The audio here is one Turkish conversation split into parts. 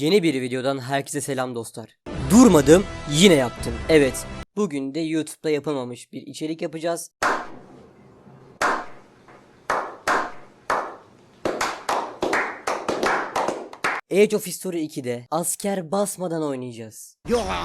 Yeni bir videodan herkese selam dostlar. Durmadım, yine yaptım. Evet, bugün de YouTube'da yapılmamış bir içerik yapacağız. Age of History 2'de asker basmadan oynayacağız.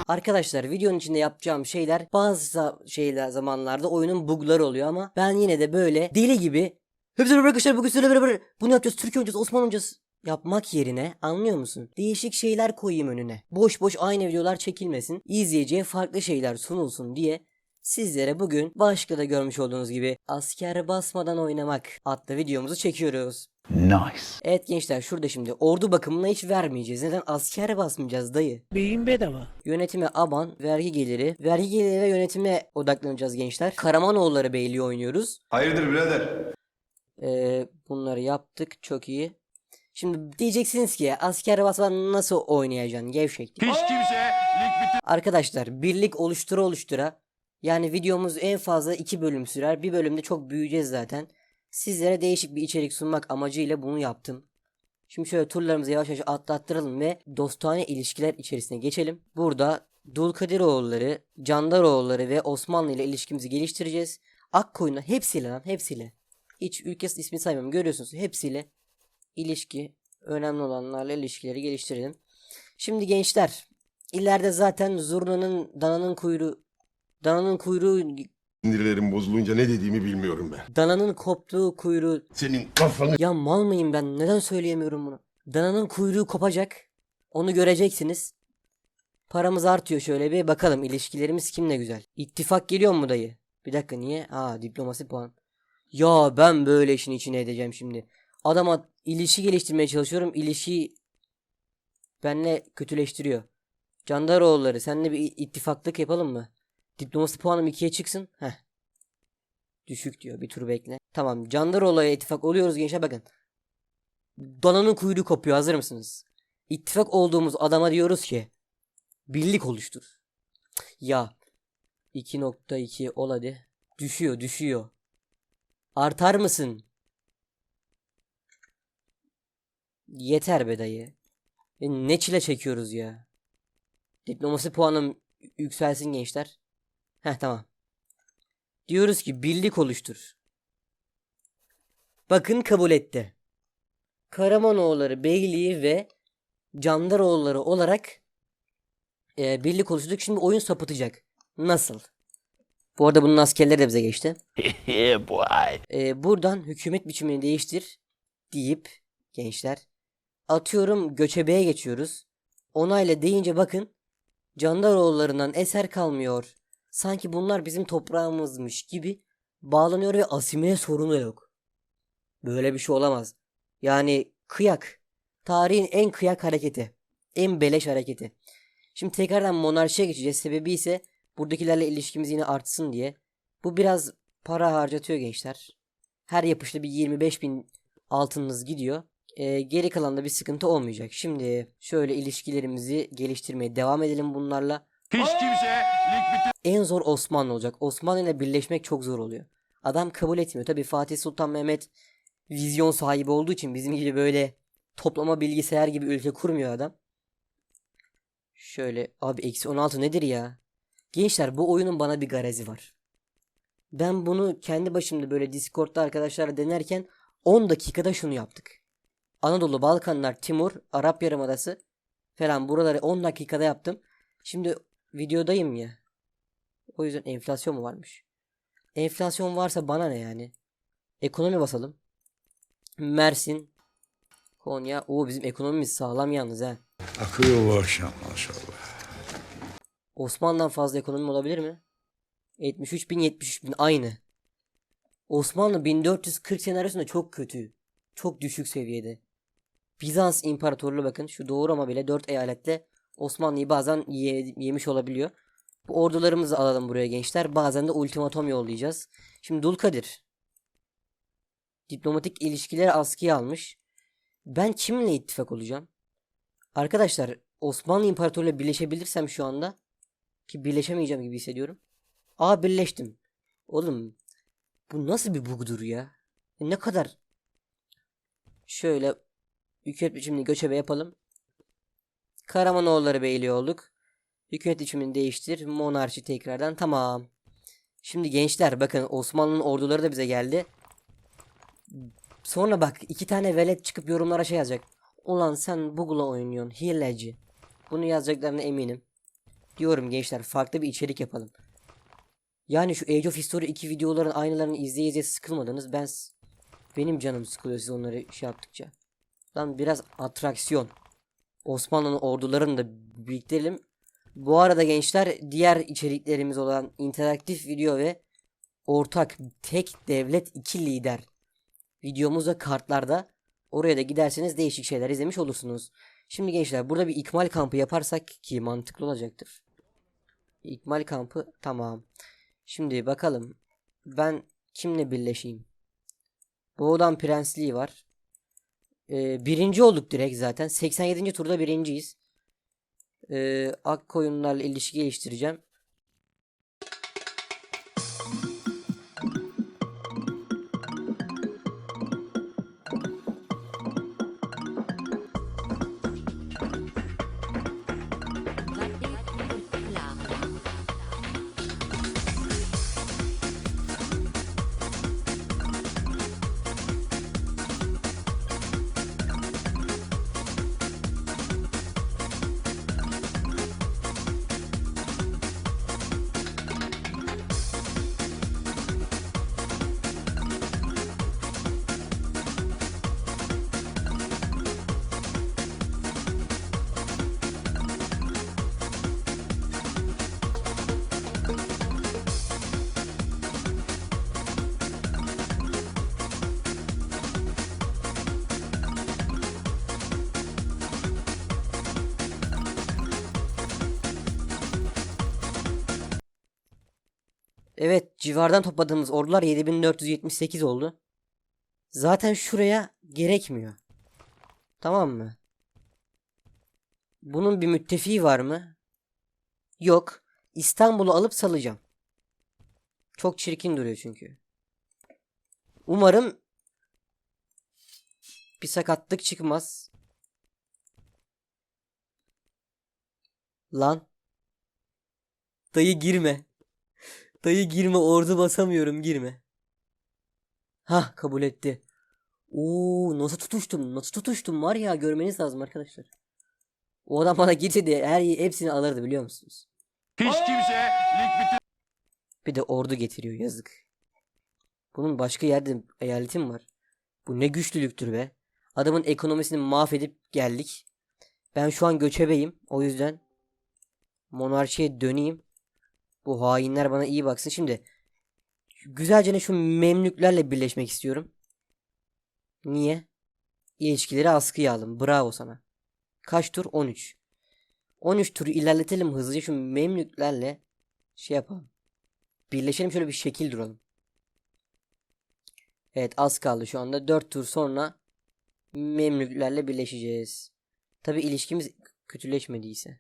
Arkadaşlar videonun içinde yapacağım şeyler bazı şeyler zamanlarda oyunun bugları oluyor ama ben yine de böyle deli gibi Hepsi arkadaşlar bugün sizinle beraber bunu yapacağız Türkiye oynayacağız Osmanlı oynayacağız yapmak yerine anlıyor musun? Değişik şeyler koyayım önüne. Boş boş aynı videolar çekilmesin. İzleyiciye farklı şeyler sunulsun diye sizlere bugün başka da görmüş olduğunuz gibi asker basmadan oynamak adlı videomuzu çekiyoruz. Nice. Evet gençler şurada şimdi ordu bakımına hiç vermeyeceğiz. Neden? Asker basmayacağız dayı. Beyin bedava. Yönetime aban, vergi geliri. Vergi geliri ve yönetime odaklanacağız gençler. Karamanoğulları Beyliği oynuyoruz. Hayırdır birader? Ee, bunları yaptık çok iyi. Şimdi diyeceksiniz ki asker basmadan nasıl oynayacaksın gevşek. Hiç kimse lig bitir... Arkadaşlar birlik oluştura oluştura yani videomuz en fazla iki bölüm sürer. Bir bölümde çok büyüyeceğiz zaten. Sizlere değişik bir içerik sunmak amacıyla bunu yaptım. Şimdi şöyle turlarımızı yavaş yavaş atlattıralım ve dostane ilişkiler içerisine geçelim. Burada Dulkadiroğulları, Candaroğulları ve Osmanlı ile ilişkimizi geliştireceğiz. Akkoyun'la hepsiyle lan hepsiyle. Hiç ülkesi ismini saymıyorum görüyorsunuz hepsiyle ilişki önemli olanlarla ilişkileri geliştirelim. Şimdi gençler ileride zaten zurnanın dananın kuyruğu dananın kuyruğu Sinirlerim bozulunca ne dediğimi bilmiyorum ben. dananın koptuğu kuyruğu Senin kafanı ya mal mıyım ben neden söyleyemiyorum bunu? Dananın kuyruğu kopacak. Onu göreceksiniz. Paramız artıyor şöyle bir bakalım ilişkilerimiz kimle güzel. İttifak geliyor mu dayı? Bir dakika niye? Aa diplomasi puan. Ya ben böyle işin içine edeceğim şimdi. Adama ilişki geliştirmeye çalışıyorum. İlişkiyi benle kötüleştiriyor. Candaroğulları seninle bir ittifaklık yapalım mı? Diplomasi puanım 2'ye çıksın. Heh. Düşük diyor. Bir tur bekle. Tamam. Candaroğlu'ya ittifak oluyoruz gençler bakın. Dananın kuyruğu kopuyor. Hazır mısınız? İttifak olduğumuz adama diyoruz ki birlik oluştur. Ya 2.2 ol hadi. Düşüyor düşüyor. Artar mısın? Yeter be dayı. E, ne çile çekiyoruz ya. Diplomasi puanım yükselsin gençler. Heh tamam. Diyoruz ki birlik oluştur. Bakın kabul etti. Karamanoğulları Beyliği ve Candaroğulları olarak e, birlik oluşturduk. Şimdi oyun sapıtacak. Nasıl? Bu arada bunun askerleri de bize geçti. E, buradan hükümet biçimini değiştir deyip gençler atıyorum göçebeğe geçiyoruz. Onayla deyince bakın Candaroğullarından eser kalmıyor. Sanki bunlar bizim toprağımızmış gibi bağlanıyor ve asimile sorunu yok. Böyle bir şey olamaz. Yani kıyak. Tarihin en kıyak hareketi. En beleş hareketi. Şimdi tekrardan monarşiye geçeceğiz. Sebebi ise buradakilerle ilişkimiz yine artsın diye. Bu biraz para harcatıyor gençler. Her yapışta bir 25 bin altınınız gidiyor. Ee, geri kalan da bir sıkıntı olmayacak. Şimdi şöyle ilişkilerimizi geliştirmeye devam edelim bunlarla. Hiç kimse lig. En zor Osmanlı olacak. Osmanlı ile birleşmek çok zor oluyor. Adam kabul etmiyor. Tabi Fatih Sultan Mehmet vizyon sahibi olduğu için bizim gibi böyle toplama bilgisayar gibi ülke kurmuyor adam. Şöyle abi eksi 16 nedir ya? Gençler bu oyunun bana bir garezi var. Ben bunu kendi başımda böyle Discord'da arkadaşlarla denerken 10 dakikada şunu yaptık. Anadolu, Balkanlar, Timur, Arap Yarımadası falan buraları 10 dakikada yaptım. Şimdi videodayım ya. O yüzden enflasyon mu varmış? Enflasyon varsa bana ne yani? Ekonomi basalım. Mersin, Konya. Oo bizim ekonomimiz sağlam yalnız ha. Akıyor bu akşam maşallah. Osmanlı'dan fazla ekonomi olabilir mi? 73 bin 73 bin aynı. Osmanlı 1440 senaryosunda çok kötü. Çok düşük seviyede. Bizans İmparatorluğu bakın şu doğru ama bile 4 eyaletle Osmanlı'yı bazen ye- yemiş olabiliyor. Bu ordularımızı alalım buraya gençler. Bazen de ultimatom yollayacağız. Şimdi Dulkadir. Diplomatik ilişkileri askıya almış. Ben kiminle ittifak olacağım? Arkadaşlar Osmanlı İmparatorluğu'yla birleşebilirsem şu anda ki birleşemeyeceğim gibi hissediyorum. Aa birleştim. Oğlum bu nasıl bir bugdur ya? Ne kadar şöyle hükümet biçimini göçebe yapalım. Karamanoğulları beyliği olduk. Hükümet biçimini değiştir. Monarşi tekrardan. Tamam. Şimdi gençler bakın Osmanlı'nın orduları da bize geldi. Sonra bak iki tane velet çıkıp yorumlara şey yazacak. Ulan sen Google'a oynuyorsun. Hileci. Bunu yazacaklarına eminim. Diyorum gençler farklı bir içerik yapalım. Yani şu Age of History 2 videoların aynılarını izleye izleye sıkılmadınız. Ben benim canım sıkılıyor siz onları şey yaptıkça. Lan biraz atraksiyon. Osmanlı'nın ordularını da biriktirelim. Bu arada gençler diğer içeriklerimiz olan interaktif video ve ortak tek devlet iki lider videomuz da kartlarda. Oraya da giderseniz değişik şeyler izlemiş olursunuz. Şimdi gençler burada bir ikmal kampı yaparsak ki mantıklı olacaktır. İkmal kampı tamam. Şimdi bakalım ben kimle birleşeyim? Boğdan Prensliği var. Ee, birinci olduk direkt zaten. 87. turda birinciyiz. Ee, ak koyunlarla ilişki geliştireceğim. Evet, civardan topladığımız ordular 7478 oldu. Zaten şuraya gerekmiyor. Tamam mı? Bunun bir müttefiği var mı? Yok. İstanbul'u alıp salacağım. Çok çirkin duruyor çünkü. Umarım bir sakatlık çıkmaz. Lan. Dayı girme. Dayı girme ordu basamıyorum girme. Hah kabul etti. Oo nasıl tutuştum nasıl tutuştum var ya görmeniz lazım arkadaşlar. O adam bana girse de her hepsini alırdı biliyor musunuz? Hiç kimse lig bitir. Bir de ordu getiriyor yazık. Bunun başka yerde eyaleti mi var? Bu ne güçlülüktür be. Adamın ekonomisini mahvedip geldik. Ben şu an göçebeyim. O yüzden monarşiye döneyim. Bu hainler bana iyi baksın. Şimdi güzelce şu memlüklerle birleşmek istiyorum. Niye? İlişkileri askıya alın. Bravo sana. Kaç tur? 13. 13 turu ilerletelim hızlıca şu memlüklerle şey yapalım. Birleşelim şöyle bir şekil duralım. Evet az kaldı şu anda. 4 tur sonra Memlüklerle birleşeceğiz. Tabi ilişkimiz kötüleşmediyse.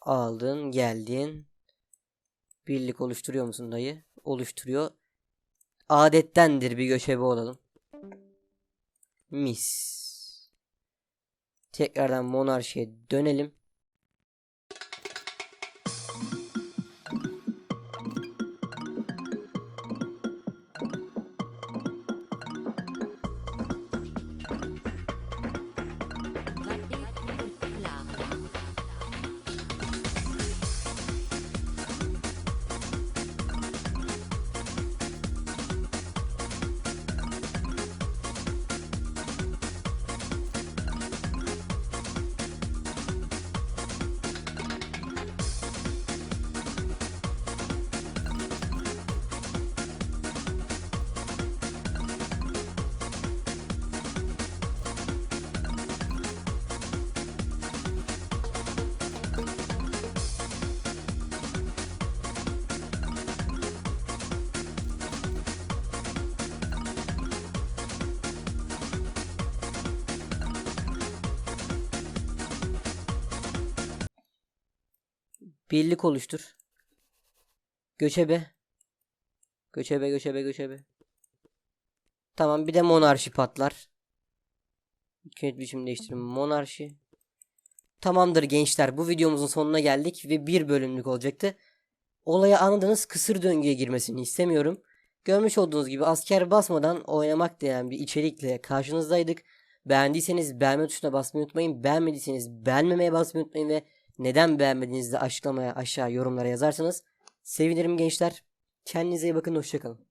Aldın geldin. Birlik oluşturuyor musun dayı? Oluşturuyor. Adettendir bir göçebe olalım. Mis. Tekrardan monarşiye dönelim. Birlik oluştur. Göçebe. Göçebe göçebe göçebe. Tamam bir de monarşi patlar. Hükümet biçim değiştirin. Monarşi. Tamamdır gençler bu videomuzun sonuna geldik ve bir bölümlük olacaktı. Olaya anladınız kısır döngüye girmesini istemiyorum. Görmüş olduğunuz gibi asker basmadan oynamak diyen bir içerikle karşınızdaydık. Beğendiyseniz beğenme tuşuna basmayı unutmayın. Beğenmediyseniz beğenmemeye basmayı unutmayın ve neden beğenmediğinizi de açıklamaya aşağı yorumlara yazarsanız sevinirim gençler. Kendinize iyi bakın hoşçakalın.